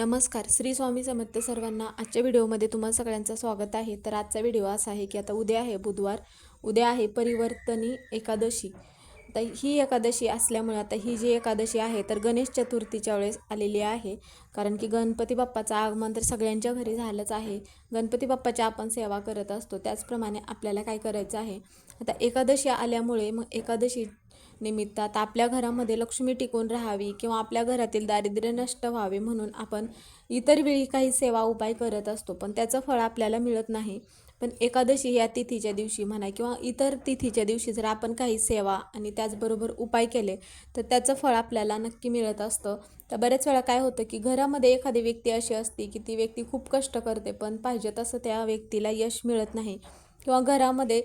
नमस्कार. श्री स्वामी समर्थ सर्वांना आजच्या व्हिडिओमध्ये तुम्हा सगळ्यांचं स्वागत आहे. तर आजचा व्हिडिओ असा आहे की आता उद्या आहे बुधवार. उद्या आहे परिवर्तनी एकादशी. तर ही एकादशी असल्यामुळे आता ही जी एकादशी आहे तर गणेश चतुर्थीच्या वेळेस आलेली आहे. कारण की गणपती बाप्पाचं आगमन तर सगळ्यांच्या घरी झालंच आहे. गणपती बाप्पाची आपण सेवा करत असतो. त्याचप्रमाणे आपल्याला काय करायचं आहे? आता एकादशी आल्यामुळे मग एकादशी निमित्तात आपल्या घरामध्ये लक्ष्मी टिकून राहावी किंवा आपल्या घरातील दारिद्र्य नष्ट व्हावे म्हणून आपण इतर वेळी काही सेवा उपाय करत असतो. पण त्याचं फळ आपल्याला मिळत नाही. पण एकादशी या तिथीच्या दिवशी म्हणा किंवा इतर तिथीच्या दिवशी जर आपण काही सेवा आणि त्याचबरोबर उपाय केले तर त्याचं फळ आपल्याला नक्की मिळत असतं. तर बऱ्याच वेळा काय होतं की घरामध्ये एखादी व्यक्ती अशी असते की ती व्यक्ती खूप कष्ट करते पण पाहिजे तसं त्या व्यक्तीला यश मिळत नाही. किंवा घरामध्ये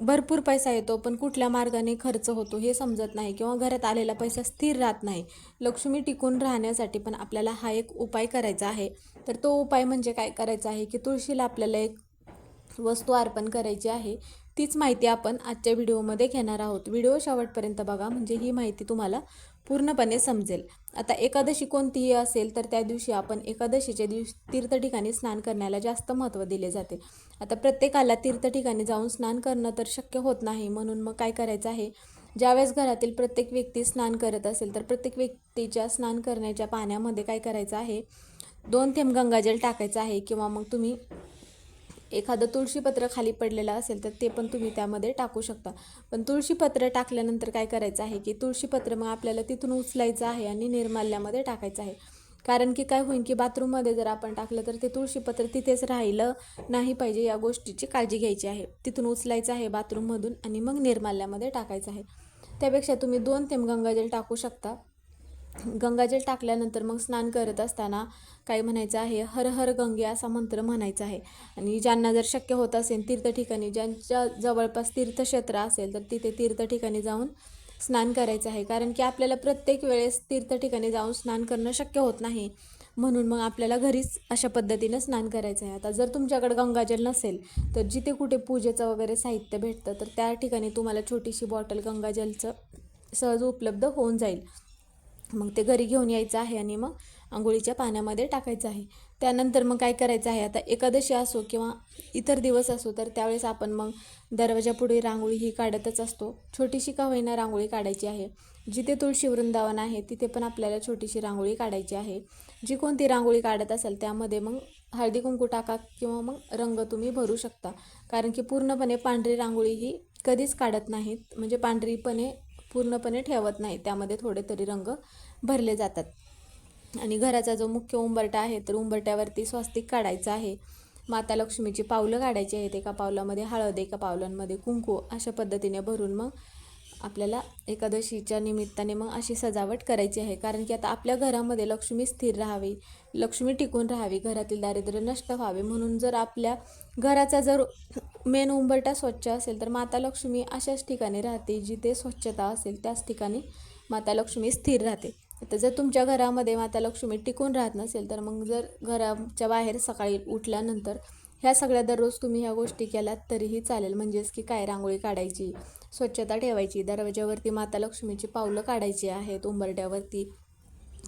भरपूर पैसा येतो पण कुठल्या मार्गाने खर्च होतो हे समजत नाही किंवा घरात आलेला पैसा स्थिर राहत नाही. लक्ष्मी टिकून राहण्यासाठी पण आपल्याला हा एक उपाय करायचा आहे. तर तो उपाय म्हणजे काय करायचा आहे की तुळशीला आपल्याला एक वस्तू अर्पण करायची आहे. तीच माहिती आपण आजच्या व्हिडिओमध्ये घेणार आहोत. व्हिडिओ शेवटपर्यंत बघा म्हणजे ही माहिती तुम्हाला पूर्णपणे समजेल. आता एकादशी कोणतीही असेल तर त्या दिवशी आपण एकादशीच्या दिवशी तीर्थ ठिकाणी स्नान करण्याला जास्त महत्त्व दिले जाते. आता प्रत्येकाला तीर्थ ठिकाणी जाऊन स्नान करणं तर शक्य होत नाही म्हणून मग काय करायचं आहे? ज्यावेळेस घरातील प्रत्येक व्यक्ती स्नान करत असेल तर प्रत्येक व्यक्तीच्या स्नान करण्याच्या पाण्यामध्ये काय करायचं आहे? दोन थेंब गंगाजल टाकायचं आहे किंवा मग तुम्ही एखादं तुळशीपत्र खाली पडलेलं असेल तर ते पण तुम्ही त्यामध्ये टाकू शकता. पण तुळशीपत्र टाकल्यानंतर काय करायचं आहे की तुळशीपत्र मग आपल्याला तिथून उचलायचं आहे आणि निर्माल्यामध्ये टाकायचं आहे. कारण की काय होईल की बाथरूममध्ये जर आपण टाकलं तर ते तुळशीपत्र तिथेच राहिलं नाही पाहिजे या गोष्टीची काळजी घ्यायची आहे. तिथून उचलायचं आहे बाथरूममधून आणि मग निर्माल्यामध्ये टाकायचं आहे. त्यापेक्षा तुम्ही दोन थेंब गंगाजल टाकू शकता. गंगाजल टाकल्यानंतर मग स्नान करत असताना काय म्हणायचं आहे हर हर गंगे असा मंत्र म्हणायचा आहे. आणि ज्यांना जर शक्य होत असेल तीर्थ ठिकाणी ज्यांच्या जवळपास तीर्थक्षेत्र असेल तर तिथे तीर्थ ठिकाणी जाऊन स्नान करायचं आहे. कारण की आपल्याला प्रत्येक वेळेस तीर्थ ठिकाणी जाऊन स्नान करणं शक्य होत नाही. म्हणून मग आपल्याला घरीच अशा पद्धतीनं स्नान करायचं आहे. आता जर तुमच्याकडे गंगाजल नसेल तर जिथे कुठे पूजेचं वगैरे साहित्य भेटतं तर त्या ठिकाणी तुम्हाला छोटीशी बॉटल गंगाजलचं सहज उपलब्ध होऊन जाईल. मग ते घरी घेऊन यायचं आहे आणि मग आंघोळीच्या पाण्यामध्ये टाकायचं आहे. त्यानंतर मग काय करायचं आहे? आता एकादशी असो किंवा इतर दिवस असो तर त्यावेळेस आपण मग दरवाजापुढे रांगोळी ही काढतच असतो. छोटीशी का होईना रांगोळी काढायची आहे. जिथे तुळशी वृंदावन आहे तिथे पण आपल्याला छोटीशी रांगोळी काढायची आहे. जी कोणती रांगोळी काढत असाल त्यामध्ये मग हळदी कुंकू टाका किंवा मग रंग तुम्ही भरू शकता. कारण की पूर्णपणे पांढरी रांगोळी ही कधीच काढत नाहीत. म्हणजे पांढरीपणे पूर्णपणे ठेवत नाही. त्यामध्ये थोडे तरी रंग भरले जातात. आणि घराचा जो मुख्य उंबरटा आहे तर उंबरट्यावरती स्वस्तिक काढायचं आहे. माता लक्ष्मीची पावलं काढायची आहेत. एका पावलामध्ये हळद एका पावलांमध्ये कुंकू अशा पद्धतीने भरून मग आपल्याला एकादशीच्या निमित्ताने मग अशी सजावट करायची आहे. कारण की आता आपल्या घरामध्ये लक्ष्मी स्थिर राहावी लक्ष्मी टिकून राहावी घरातील दारिद्र्य नष्ट व्हावे. म्हणून जर आपल्या घराचा जर मेन उंबरटा स्वच्छ असेल तर माता लक्ष्मी अशाच ठिकाणी राहते जिथे स्वच्छता असेल त्याच ठिकाणी माता लक्ष्मी स्थिर राहते. आता जर तुमच्या घरामध्ये माता लक्ष्मी टिकून राहत नसेल तर मग जर घराच्या बाहेर सकाळी उठल्यानंतर ह्या सगळ्या दररोज तुम्ही ह्या गोष्टी केल्यात तरीही चालेल. म्हणजेच की काय रांगोळी काढायची स्वच्छता ठेवायची. दरवाज्यावरती माता लक्ष्मीची पावलं काढायची आहेत उंबरट्यावरती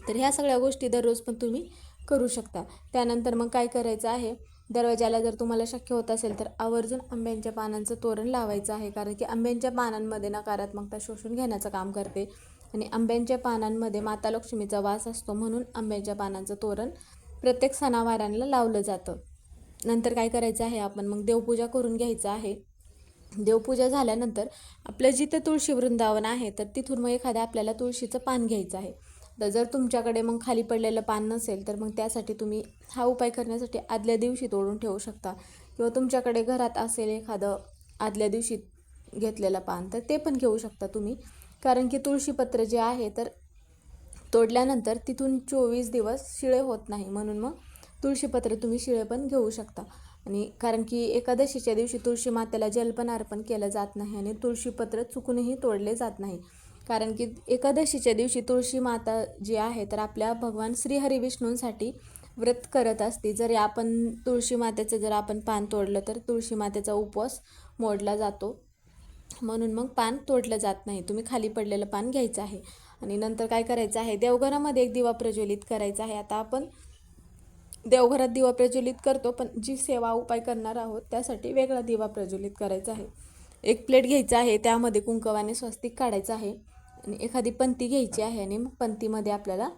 तर ह्या सगळ्या गोष्टी दररोज पण तुम्ही करू शकता. त्यानंतर मग काय करायचं आहे? दरवाजाला जर तुम्हाला शक्य होत असेल तर आवर्जून आंब्यांच्या पानांचं तोरण लावायचं आहे. कारण की आंब्यांच्या पानांमध्ये नकारात्मकता शोषून घेण्याचं काम करते. आणि आंब्यांच्या पानांमध्ये माता लक्ष्मीचा वास असतो म्हणून आंब्यांच्या पानांचं तोरण प्रत्येक सणावारांना लावलं जातं. नंतर काय करायचं आहे? आपण मग देवपूजा करून घ्यायचं आहे. देवपूजा झाल्यानंतर आपलं जिथं तुळशी वृंदावन आहे तर तिथून मग एखाद्या आपल्याला तुळशीचं पान घ्यायचं आहे. तर जर तुमच्याकडे मग खाली पडलेलं पान नसेल तर मग त्यासाठी तुम्ही हा उपाय करण्यासाठी आदल्या दिवशी तोडून ठेवू शकता. किंवा तुमच्याकडे घरात असेल एखादं आदल्या दिवशी घेतलेलं पान तर ते पण घेऊ शकता तुम्ही. कारण की तुळशीपत्र जे आहे तर तोडल्यानंतर तिथून चोवीस दिवस शिळे होत नाही म्हणून मग तुळशीपत्र तुम्ही शिळे पण घेऊ शकता. आणि कारण की एकादशीच्या दिवशी तुळशी मातेला जलपण अर्पण केलं जात नाही आणि तुळशीपत्र चुकूनही तोडले जात नाही. कारण की एकादशीच्या दिवशी तुळशी माता जी आहे तर आपल्या भगवान श्रीहरी विष्णूंसाठी व्रत करत असते. जर आपण तुळशी मातेचं जर आपण पान तोडलं तर तुळशी मातेचा उपवास मोडला जातो. म्हणून मग पान तोडलं जात नाही. तुम्ही खाली पडलेलं पान घ्यायचं आहे. आणि नंतर काय करायचं आहे? देवघरामध्ये एक दिवा प्रज्वलित करायचा आहे. आता आपण देवघरात दिवा प्रज्वलित करतो पण जी सेवा उपाय करणार आहोत त्यासाठी वेगळा दिवा प्रज्वलित करायचा आहे. एक प्लेट घ्यायचा आहे त्यामध्ये कुंकवाने स्वस्तिक काढायचं आहे. आणि एखादी पंती घ्यायची आहे आणि मग पंतीमध्ये आपल्याला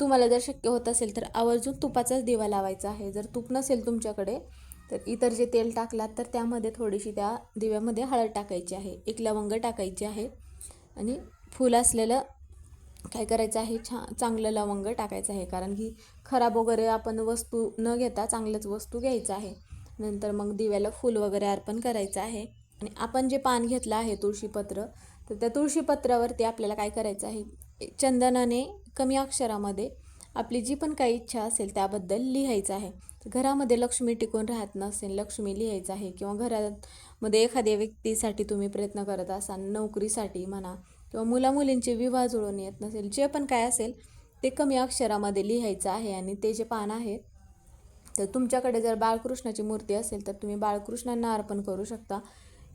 तुम्हाला जर शक्य होत असेल तर आवर्जून तुपाचाच दिवा लावायचा आहे. जर तूप नसेल तुमच्याकडे तर इतर जे तेल टाकलात तर त्यामध्ये थोडीशी त्या दिव्यामध्ये हळद टाकायची आहे एक लवंग टाकायची आहे. आणि फूल असलेलं काय करायचं आहे? छा चांगलं लवंग टाकायचं आहे. कारण की खराब वगैरे आपण वस्तू न घेता चांगलंच वस्तू घ्यायचं आहे. नंतर मग दिव्याला फूल वगैरे अर्पण करायचं आहे. आणि आपण जे पान घेतलं आहे तुळशीपत्र तर त्या तुळशीपत्रावरती आपल्याला काय करायचं आहे? चंदनाने कमी अक्षरामध्ये आपली जी पण काही इच्छा असेल त्याबद्दल लिहायचं आहे. घरामध्ये लक्ष्मी टिकून राहत नसेल लक्ष्मी लिहायचं आहे. किंवा घरामध्ये एखाद्या व्यक्तीसाठी तुम्ही प्रयत्न करत असाल नोकरीसाठी म्हणा किंवा मुलामुलींचे विवाह जुळून येत नसेल जे पण काय असेल ते कमी अक्षरामध्ये लिहायचं आहे आणि ते जे पान आहे तर तुमच्याकडे जर बाळकृष्णाची मूर्ती असेल तर तुम्ही बाळकृष्णांना अर्पण करू शकता.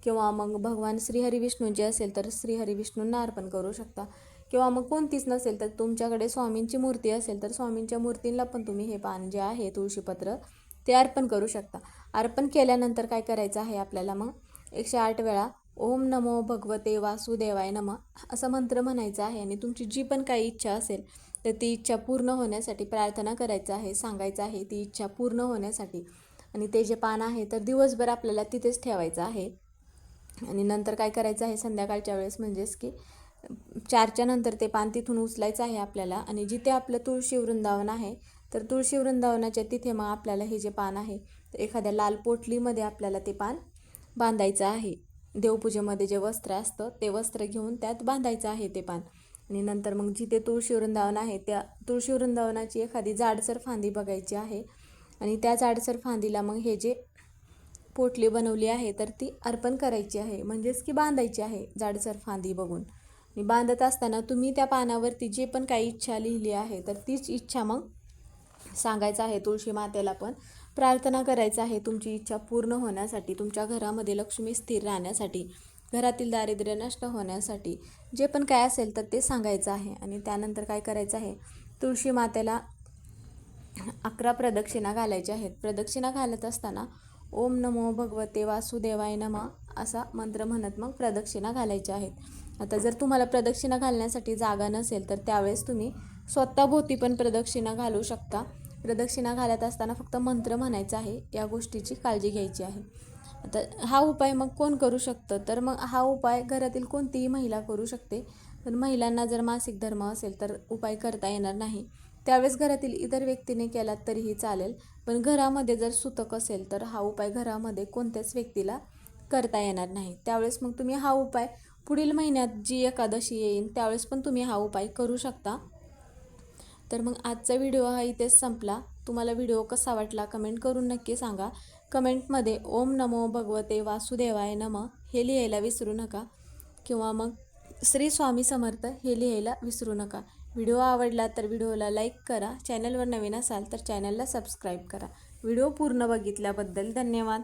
किंवा मग भगवान श्रीहरी विष्णूंची असेल तर श्रीहरी विष्णूंना अर्पण करू शकता. किंवा मग कोणतीच नसेल तर तुमच्याकडे स्वामींची मूर्ती असेल तर स्वामींच्या मूर्तींना पण तुम्ही हे पान जे आहे तुळशीपत्र ते अर्पण करू शकता. अर्पण केल्यानंतर काय करायचं आहे आपल्याला मग? एकशे आठ वेळा ओम नमो भगवते वासुदेवाय नम असं मंत्र म्हणायचं आहे आणि तुमची जी पण काही इच्छा असेल तर ती इच्छा पूर्ण होण्यासाठी प्रार्थना करायचं आहे सांगायचं आहे ती इच्छा पूर्ण होण्यासाठी. आणि ते जे पान आहे तर दिवसभर आपल्याला तिथेच ठेवायचं आहे. आणि नंतर काय करायचं आहे संध्याकाळच्या वेळेस म्हणजेच की चारच्या नंतर ते पान तिथून उचलायचं आहे आपल्याला. आणि जिथे आपलं तुळशी वृंदावन आहे तर तुळशी वृंदावनाच्या तिथे मग आपल्याला हे जे पान आहे तर एखाद्या लाल पोटलीमध्ये आपल्याला ते पान बांधायचं आहे. देवपूजेमध्ये जे वस्त्र असतं ते वस्त्र घेऊन त्यात बांधायचं आहे ते पान. आणि नंतर मग जिथे तुळशी वृंदावन आहे त्या तुळशी वृंदावनाची एखादी जाडसर फांदी बघायची आहे. आणि त्या जाडसर फांदीला मग हे जे पोटली बनवली आहे तर ती अर्पण करायची आहे. म्हणजेच की बांधायची आहे जाडसर फांदी बघून. आणि बांधत असताना तुम्ही त्या पानावरती जे पण काही इच्छा लिहिली आहे तर तीच इच्छा मग सांगायचं आहे तुळशी मातेला पण. प्रार्थना करायचं आहे. तुमची इच्छा पूर्ण होण्यासाठी तुमच्या घरामध्ये लक्ष्मी स्थिर राहण्यासाठी घरातील दारिद्र्य नष्ट होण्यासाठी जे पण काय असेल तर ते सांगायचं आहे. आणि त्यानंतर काय करायचं आहे? तुळशी मातेला अकरा प्रदक्षिणा घालायच्या आहेत. प्रदक्षिणा घालत असताना ओम नमो भगवते वासुदेवाय नमा असा मंत्र म्हणत मग प्रदक्षिणा घालायच्या आहेत. आता जर तुम्हाला प्रदक्षिणा घालण्यासाठी जागा नसेल तर त्यावेळेस तुम्ही स्वतःभोवती पण प्रदक्षिणा घालू शकता. प्रदक्षिणा घालत असताना फक्त मंत्र म्हणायचा आहे या गोष्टीची काळजी घ्यायची आहे. आता हा उपाय मग कोण करू शकतं? तर मग हा उपाय घरातील कोणतीही महिला करू शकते. पण महिलांना जर मासिक धर्म असेल तर उपाय करता येणार नाही. त्यावेळेस घरातील इतर व्यक्तीने केला तरीही चालेल. पण घरामध्ये जर सुतक असेल तर हा उपाय घरामध्ये कोणत्याच व्यक्तीला करता येणार नाही. त्यावेळेस मग तुम्ही हा उपाय पुढील महिन्यात जी एकादशी येईल त्यावेळेस पण तुम्ही हा उपाय करू शकता. तर मग आजचा व्हिडिओ हा इथेच संपला. तुम्हाला व्हिडिओ कसा वाटला कमेंट करून नक्की सांगा. कमेंटमध्ये ओम नमो भगवते वासुदेवाय नम हे लिहायला विसरू नका. किंवा मग श्री स्वामी समर्थ हे लिहायला विसरू नका. व्हिडिओ आवडला तर व्हिडिओला लाईक करा. चॅनलवर नवीन असाल तर चॅनलला सबस्क्राईब करा. व्हिडिओ पूर्ण बघितल्याबद्दल धन्यवाद.